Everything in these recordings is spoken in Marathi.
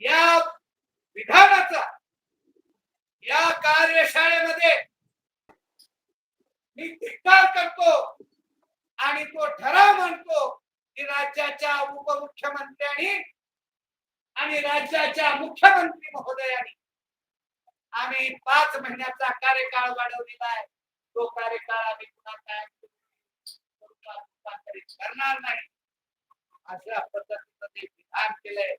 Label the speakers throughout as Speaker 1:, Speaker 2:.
Speaker 1: या विधानाचा या कार्यशाळेमध्ये मी धिक्कार करतो आणि तो ठराव म्हणतो की राज्याच्या उपमुख्यमंत्र्यांनी आणि राज्याच्या मुख्यमंत्री महोदयांनी आम्ही पाच महिन्याचा कार्यकाळ वाढवलेला आहे. तो कार्यकाळ आम्ही पुन्हा कायम करणार नाही. अशा पद्धतीचं ते विधान केलंय.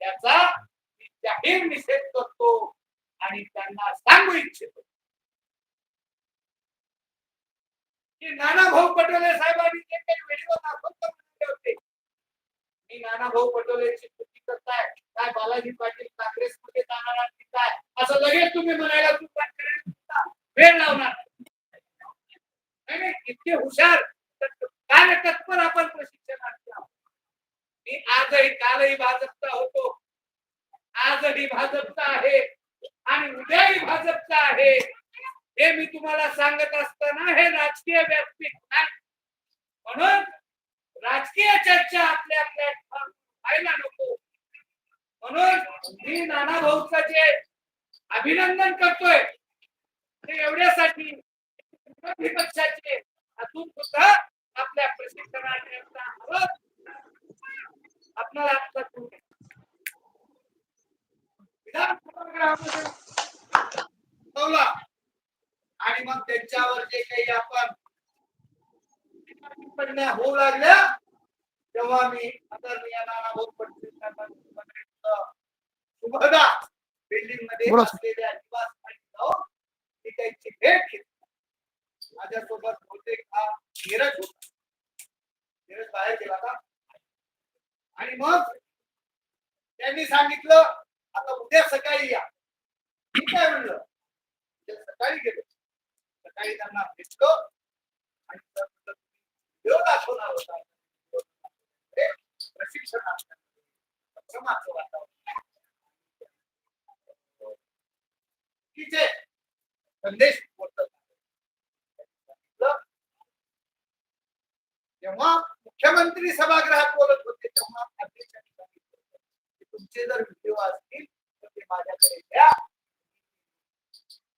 Speaker 1: त्याचा मी जाहीर निषेध करतो आणि त्यांना सांगू इच्छितो. की नाना भाऊ पटोले साहेबांनी जे काही व्हिडिओ दाखवतो होते. मी नाना भाऊ पटोलेची कृती करताय. काय बालाजी पाटील काँग्रेसमध्ये जाणार आहेत काय? असं लगेच तुम्ही म्हणायला सुरुवात करायला वेळ लावणार नाही. नाही, इतके हुशार. कार्य तत्पर आपण प्रशिक्षणार्थी आहोत? मी आजही कालही भाजपचा होतो. आजही भाजपचा आहे आणि उद्याही भाजपचा आहे. हे मी तुम्हाला सांगत असताना हे राजकीय व्यासपीठ नाही. म्हणून राजकीय चर्चा आपल्या प्लॅटफॉर्म व्हायला नको. म्हणून मी नाना भाऊचं जे अभिनंदन करतोय ते एवढ्यासाठी विपक्षाचे अजून सुद्धा आपल्या प्रशिक्षणाकरता हवं. टूर विधानसभागृहामध्ये ठेवला. आणि मग त्यांच्यावर जे काही आपण टिप्पण्या होऊ लागल्या तेव्हा मी आदरणीय पटोले बिल्डिंग मध्ये. असलेल्या जाऊन मी त्यांची भेट घेतली माझ्यासोबत बहुतेक हा नीरज होता नीरज बाहेर गेला का आणि मग त्यांनी सांगितलं आता उद्या सकाळी या. मी काय म्हणलं? उद्या सकाळी गेलो. सकाळी त्यांना भेटलो आणि तर म्हणलं, तुम्ही दाखवणार होता. ते प्रशिक्षणार्थी वातावरण तिचे संदेश बोलतात. जेव्हा मुख्यमंत्री सभागृहात बोलत होते तेव्हा अध्यक्षांनी सांगितलं की तुमचे जर व्हिडिओ असतील तर ते माझ्याकडे द्या.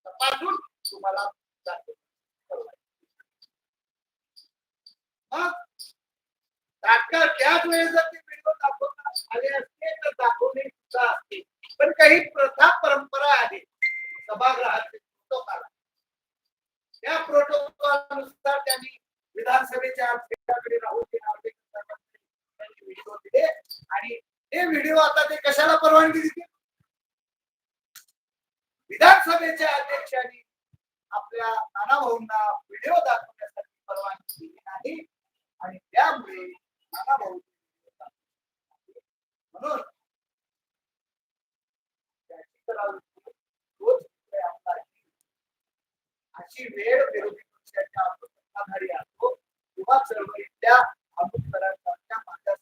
Speaker 1: तपासून तुम्हाला तात्काळ त्याच वेळेस जर ते व्हिडिओ दाखवता आले असते तर दाखवणे सुद्धा असते. पण काही प्रथा परंपरा आहे सभागृहाचे प्रोटोकॉल त्या प्रोटोकॉलनुसार त्यांनी विधानसभेच्या अध्यक्षाकडे राहुल व्हिडिओ दिले. आणि हे व्हिडिओ आता ते कशाला परवानगी दिली विधानसभेच्या अध्यक्षांनी आपल्या नाना भाऊंना व्हिडिओ दाखवण्यासाठी परवानगी दिली नाही. आणि त्यामुळे नाना भाऊ म्हणून अशी वेळ विरोधी पक्षाच्या आपण सत्ताधारी असतो किंवा चळवळीतल्या अमुकरांसारख्या माझ्या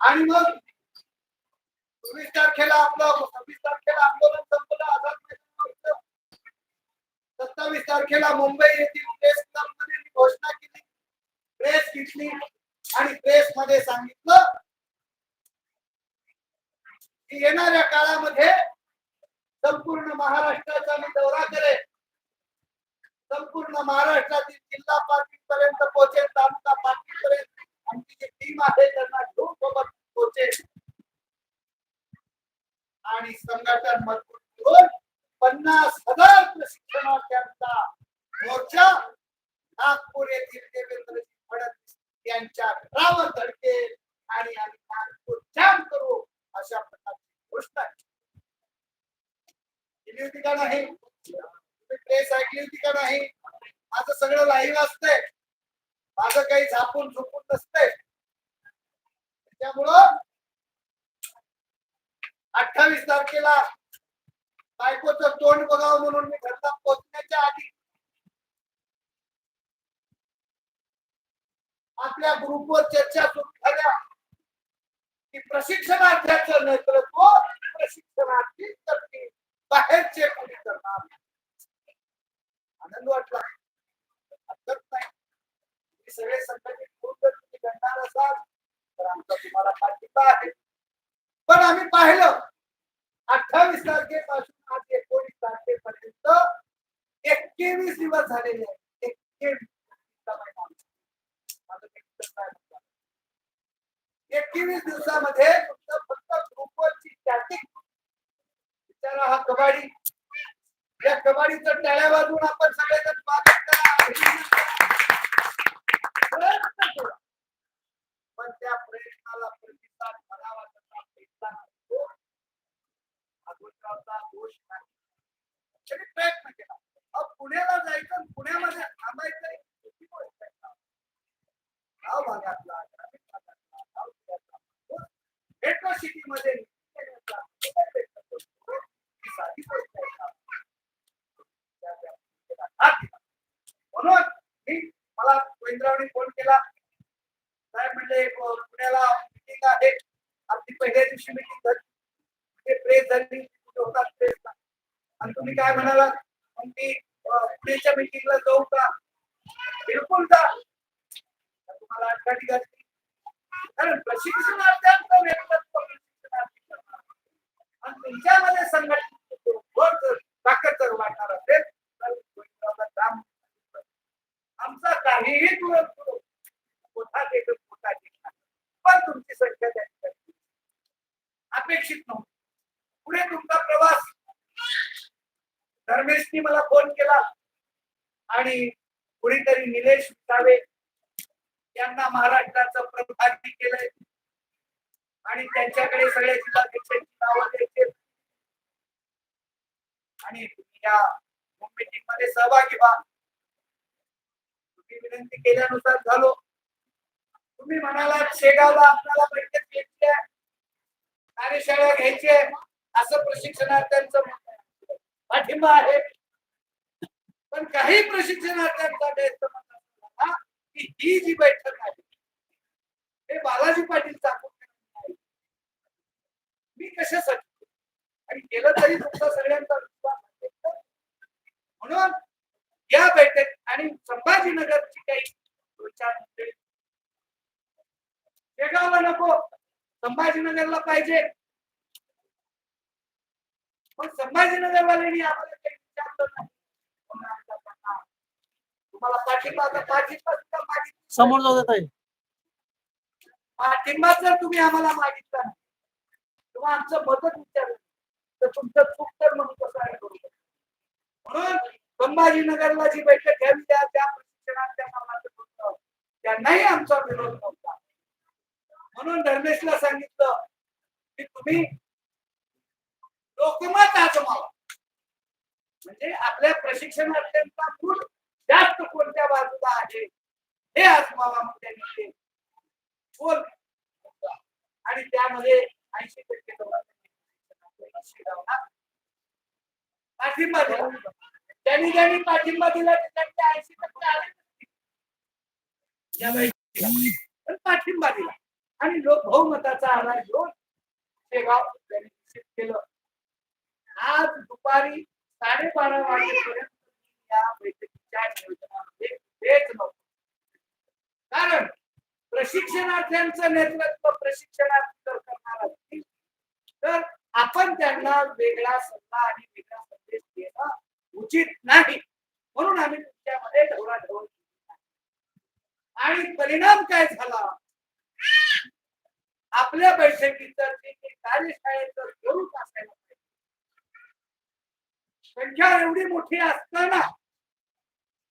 Speaker 1: आणि मग चोवीस तारखेला आपलं सव्वीस तारखेला आंदोलन संपलं आझाद सत्तावीस तारखेला मुंबई येथील प्रेस क्लबमध्ये मी घोषणा केली. प्रेस घेतली. आणि प्रेस मध्ये सांगितलं की येणाऱ्या काळामध्ये संपूर्ण महाराष्ट्राचा मी दौरा करेन. संपूर्ण महाराष्ट्रातील जिल्हा पातळी पर्यंत पोहोचेल तालुका पातळी पर्यंत आमची जी टीम आहे त्यांना घेऊन सोबत पोहोचेल. आणि संघटन मजबूत करून पन्नास हजार प्रशिक्षणार्थ्यांचा मोर्चा नागपूर येथील देवेंद्रजी फडणवीस यांच्या घरावर धडकेल. आणि आम्ही नागपूर जाम करू अशा प्रकारची घोषणा केली. ठिकाण आहे. का आहे तुम्ही प्रेस माझं सगळं लाईव्ह असतंय. माझं काही झापून झोपून नसतंय. त्यामुळं अठ्ठावीस तारखेला बायकोचं तोंड बघावं म्हणून मी घरला पोहोचण्याच्या आधी आपल्या ग्रुपवर चर्चा सुरू झाल्या. की प्रशिक्षणार्थ्याचं नेतृत्व प्रशिक्षणार्थी करतील. बाहेरचे कोणी करणार आनंद वाटला. हरकत नाही. तुम्ही सगळे संघटित आमचा तुम्हाला पाठिंबा आहे. पण आम्ही पाहिलं अठ्ठावीस तारखेपासून आज एकोणीस तारखेपर्यंत एक्केवीस दिवस झालेले आहेत. एक्केवीस काय एकवीस दिवसामध्ये फक्त फक्त ग्रुपवरची चॅटिंग बिचारा हा कबाडी या कबाडीचं टाळ्या वाजवून आपण सगळेजण स्वागत करा. पण त्या प्रयत्नाला प्रतिसाद मिळावा तसा भेटला नसतो. अगोदरचा दोष नाही तरी प्रयत्न केला अहो, पुण्याला जायचं आणि पुण्यामध्ये थांबायचं एक चुकी गोष्ट आहे का? गाव भागातला ग्रामीण भागातला गाव खेड्यातला मेट्रो सिटी मध्ये निघण्याचा प्रयत्न करतो. ही साधी गोष्ट आहे का? त्या- त्या गोष्टीला हात दिला. म्हणून मी मला गोविंदरावनी फोन केला साहेब म्हणले अ, पुण्याला मिटिंग आहे सगळ्या दिवशी मिटिंग झाली प्रेस झाली होतात प्रेसला आणि तुम्ही काय म्हणाला मग मी अ, पुण्याच्या मिटिंगला जाऊ का? बिलकुल जा. तुम्हाला आठवणी घातली कारण प्रशिक्षणार्थ्यांचं व्यक्तित्व प्रशिक्षणार्थी आणि तुमच्यामध्ये संघटनेत भर ताकद जर वाटणार असेल तर काम आमचा काहीही तुरंत मोठा देखत मोठा पण तुमची संख्या त्यांची अपेक्षित नव्हते. पुढे तुमचा प्रवास. धर्मेशनी मला फोन केला आणि कुणीतरी निलेश सावे यांना महाराष्ट्राचं प्रभारी केलंय. आणि त्यांच्याकडे सगळ्या जिल्हाध्यक्षांची नावं द्यायचे. आणि तुम्ही या मीटिंगमध्ये सहभागी व्हा. तुम्ही विनंती केल्यानुसार झालो. तुम्ही म्हणाला शेगावला आपल्याला बैठक घेतली आहे कार्यशाळा घ्यायची आहे. असं प्रशिक्षणार्थ्यांचं पाठिंबा आहे. पण काही प्रशिक्षणार्थ्यांचा गैरसमज की ही जी बैठक आहे हे बालाजी पाटील चाकून मी कशासाठी? आणि केलं तरी तुमचा सगळ्यांचा विश्वास म्हणून या बैठक आणि संभाजीनगरची काही दोन शेगावला नको. संभाजीनगरला पाहिजे. पण संभाजीनगरवाल्यांनी आम्हाला काही विचारलं नाही. तुम्हाला पाठिंबा पाठिंबा
Speaker 2: समोर जाऊ देत
Speaker 1: पाठिंबा जर तुम्ही आम्हाला मागितला नाही, किंवा आमचं मदत विचारलं तर तुमचं चूक तर म्हणून कसं आहे करू शकतो. म्हणून संभाजीनगरला जी बैठक घ्यावी त्या त्या प्रशिक्षणार्थ्या नावाचं होतं त्यांनाही आमचा विरोध नव्हता. म्हणून धर्मेशला सांगितलं की तुम्ही लोकमत आजमावा. म्हणजे आपल्या प्रशिक्षणार्थ्यांचा गुण जास्त कोणत्या बाजूला आहे हे आजमावा मग त्यांनी ते बोल. आणि त्यामध्ये ऐंशी टक्के पाठिंबा दिला. ज्यांनी ज्यांनी पाठिंबा दिला त्यांनी ऐंशी टक्के आले. या पण पाठिंबा दिला. आणि लोक बहुमताचा आधार घेऊन शेगाव त्यांनी निश्चित केलं. आज दुपारी साडेबारा वाजेपर्यंत या बैठकीच्या नियोजनामध्ये हेच नव्हतं कारण प्रशिक्षणार्थ्यांचं नेतृत्व प्रशिक्षणार्थी जर करणार असतील तर आपण त्यांना वेगळा सल्ला आणि वेगळा संदेश देणं उचित नाही. म्हणून आम्ही तुमच्यामध्ये ढवळाढवळ आणि परिणाम काय झाला? आपल्या बैठकीचं जे काही कार्यशाळेचं स्वरूप असायला पाहिजे संख्या एवढी मोठी असताना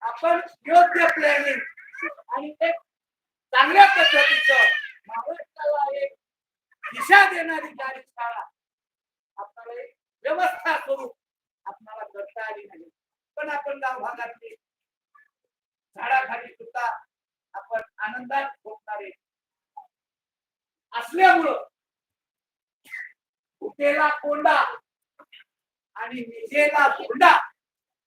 Speaker 1: आपण योग्य प्लॅनिंग आणि एक चांगल्या पद्धतीचं महाराष्ट्राला एक दिशा देणारी कार्यशाळा आपल्याला एक व्यवस्था करून आपल्याला करता आली नाही. पण आपण गाव भागातली झाडाखाली सुद्धा आपण आनंदात भोगणारे असल्यामुळं कुठेला कोंडा आणि निजेला कोंडा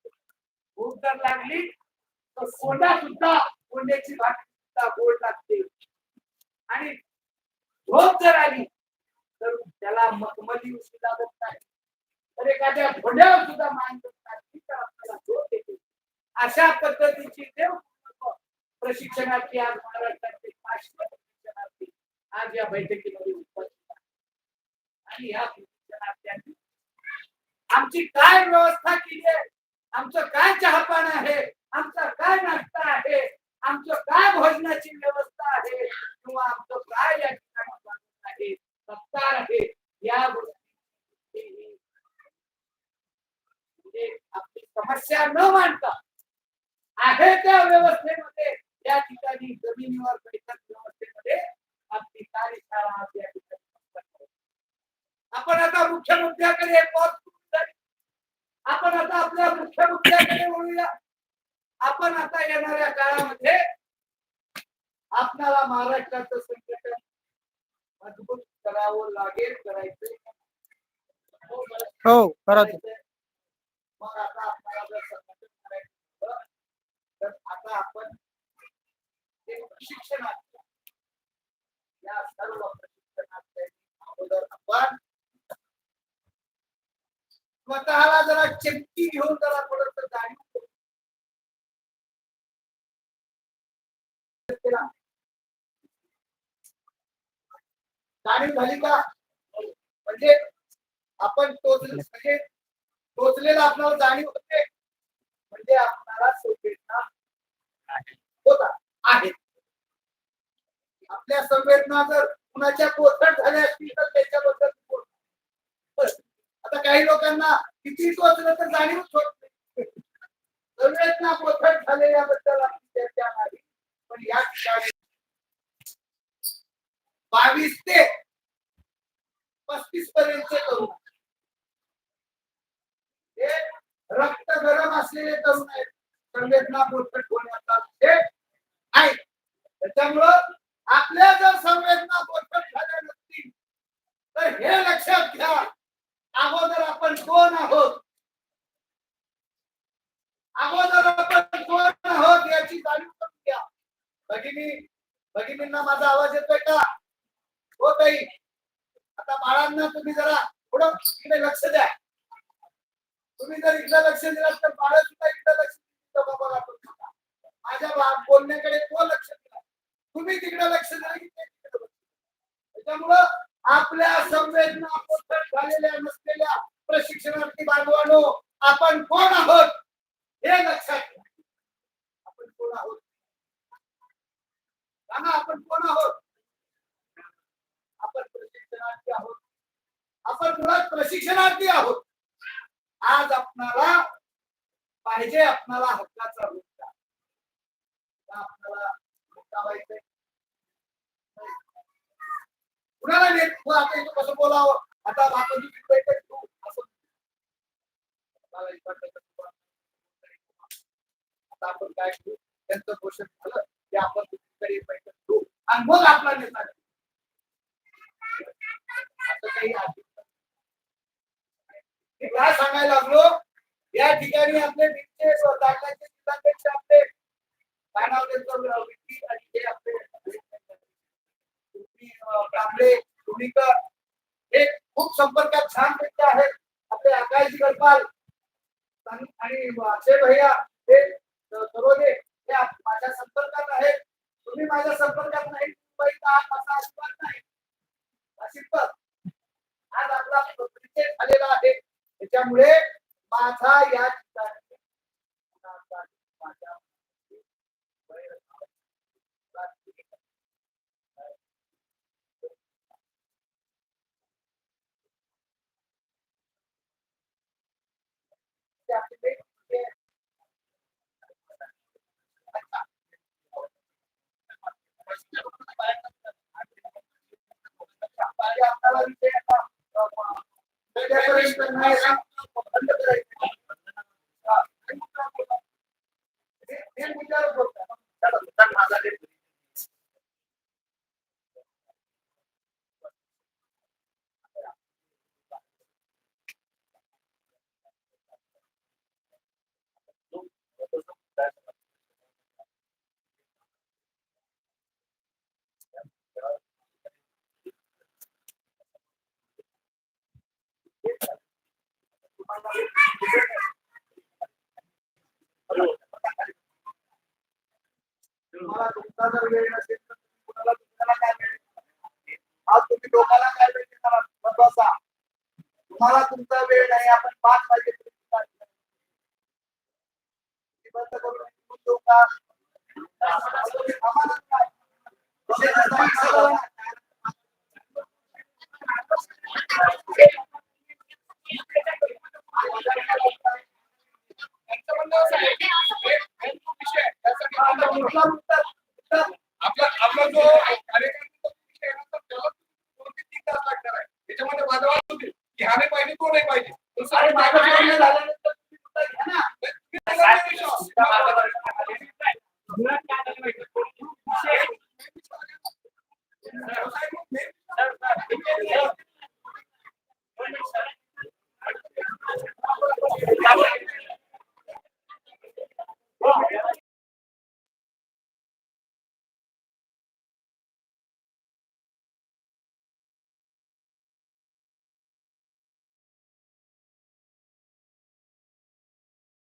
Speaker 1: भूक जर लागली तर कोंडा सुद्धा कोंड्याची भाकरी सुद्धा गोड लागते. आणि झोप जर आली तर त्याला मखमली सुद्धा लागत नाही. तर एखाद्या घोड्यावर सुद्धा मान करतात ती तर आपल्याला झोप येते अशा पद्धतीची देव प्रशिक्षणाची आज महाराष्ट्राचे पाचशे आज या बैठकीमध्ये उपस्थित आणि या सूचनार्थ्यांनी आमची काय व्यवस्था केली आहे? आमचं काय चहापान आहे? आमचा काय नाश्ता आहे? आमचं काय भोजनाची व्यवस्था आहे? किंवा आमचं काय या ठिकाणी आहे? सत्कार आहे? या गोष्टी म्हणजे आपली समस्या न मांडता आहे त्या व्यवस्थेमध्ये या ठिकाणी जमिनीवर बैठक व्यवस्थेमध्ये आपली कार्यशाळा आज या ठिकाणी संपन्न होते. आपण आता मुख्य मुद्द्याकडे. आपण आता आपल्या मुख्य मुद्द्याकडे वळूया आपण आता येणाऱ्या काळामध्ये आपल्याला महाराष्ट्राचं संघटन मजबूत करावं लागेल करायचं
Speaker 2: हो करा ते.
Speaker 1: मग आता आपल्याला जर संघटन करायचं तर आता आपण ते प्रशिक्षणार्थी या सर्व प्रशिक्षणार्थी अगोदर आपण स्वतःला जरा चिमटी घेऊन जरा थोडस जाणीव जाणीव झाली का? म्हणजे आपण टोच म्हणजे टोचलेला आपल्याला जाणीव होते. म्हणजे आपणाला संवेदना होता आहे. आपल्या संवेदना जर कुणाच्या पोथट झाल्या असतील तर त्याच्याबद्दल बोल. आता काही लोकांना किती टोचलं तर जाणीवच होत नाही. संवेदना पोथट झालेल्याबद्दल आपली चर्चा नाही पण या ठिकाणी बावीस ते पस्तीस पर्यंत करू हे रक्त गरम असलेले तरुण आहेत. संवेदना पोटपट होण्याचा विषय आहे. त्याच्यामुळं आपल्या जर संवेदना पोटपट झाल्या नसतील तर हे लक्षात घ्या. अगोदर आपण कोण आहोत? अगोदर आपण कोण आहोत याची जाणीव करून घ्या. भगिनी भगिनींना माझा आवाज येतोय का? हो ताई. आता बाळांना तुम्ही जरा थोडं इकडे लक्ष द्या. तुम्ही जर इकडे लक्ष दिलं तर बाळ सुद्धा इकडे लक्ष देतील. बाबा माझ्या बोलण्याकडे तो लक्ष दिला तुम्ही तिकडे लक्ष दिलं की ते त्याच्यामुळं आपल्या संवेदना पोषण झालेल्या नसलेल्या प्रशिक्षणार्थी बांधवांनो आपण कोण आहोत हे लक्षात घ्या. आपण कोण आहोत? सांगा आपण कोण आहोत? आपण प्रशिक्षणार्थी आहोत. आपण मुळात प्रशिक्षणार्थी आहोत. आज आपणाला पाहिजे आपणाला हक्काचा मुद्दा. आपणाला आपल्याला मुद्दा व्हायचंय. कुणाला नेतृत्व हो, आता इथं कसं बोलावं. आता आपण बैठक घेऊ असं आता आपण काय करू? त्यांचं घोषण झालं की आपण दुसरीकडे एक बैठक घेऊ आणि मग आपला नेता असं काही आधी काय सांगायला लागलो? या ठिकाणी आपले निश्चय दाखल्याचे जिल्हाध्यक्ष आपले काय नाव त्यांचं? आणि हे आपले कांबळे लोणीकर हे खूप संपर्कात छान व्यक्ती आहेत आपले आकाश गडपाल आणि अक्षय भैया हे सरोदे हे माझ्या संपर्कात आहेत. तुम्ही माझ्या संपर्कात नाही मुंबईत आहात असा अजिबात नाही. अजिबात आज आपला परिचय झालेला आहे. त्याच्यामुळे माझा या ठिकाणी माझ्या आज तुम्ही डोकाला काय वेळ देणार महत्वाचा तुम्हाला तुमचा वेळ नाही आपण पाच वाजे बंद करून देऊ का
Speaker 2: Thank you.
Speaker 1: आपला
Speaker 2: आपला जो कार्यक्रम तास लागणार आहे. त्याच्यामध्ये माझा वाद होते की हा पाहिजे तो नाही पाहिजे. झाल्यानंतर